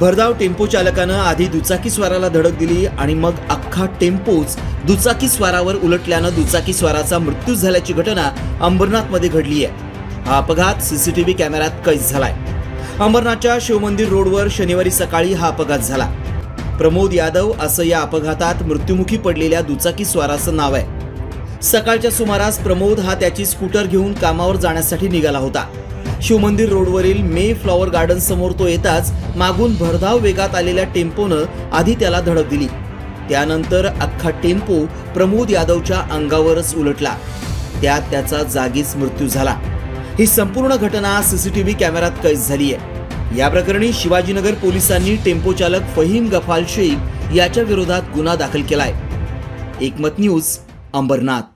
भरधाव टेम्पो चालकानं आधी दुचाकी स्वाराला धडक दिली आणि मग अख्खा टेम्पोच दुचाकी स्वारावर उलटल्यानं दुचाकी स्वाराचा मृत्यू झाल्याची घटना अंबरनाथमध्ये घडली आहे. हा अपघात सीसीटीव्ही कॅमेऱ्यात कैद झालाय. अंबरनाथच्या शिवमंदिर रोडवर शनिवारी सकाळी हा अपघात झाला. प्रमोद यादव असं या अपघातात मृत्युमुखी पडलेल्या दुचाकी स्वाराचं नाव आहे. सकाळच्या सुमारास प्रमोद हा त्याची स्कूटर घेऊन कामावर जाण्यासाठी निघाला होता. शिवमंदिर रोडवरील मे फ्लॉवर गार्डन समोर तो येताच मागून भरधाव वेगात आलेल्या टेम्पोनं आधी त्याला धडक दिली. त्यानंतर अख्खा टेम्पो प्रमोद यादवच्या अंगावरच उलटला. त्यात त्याचा जागीच मृत्यू झाला. ही संपूर्ण घटना सीसीटीव्ही कॅमेऱ्यात कैद झाली आहे या प्रकरणी शिवाजीनगर पोलिसांनी टेम्पो चालक फहीम गफाल शेख याच्या विरोधात गुन्हा दाखल केलाय. एकमत न्यूज अंबरनाथ.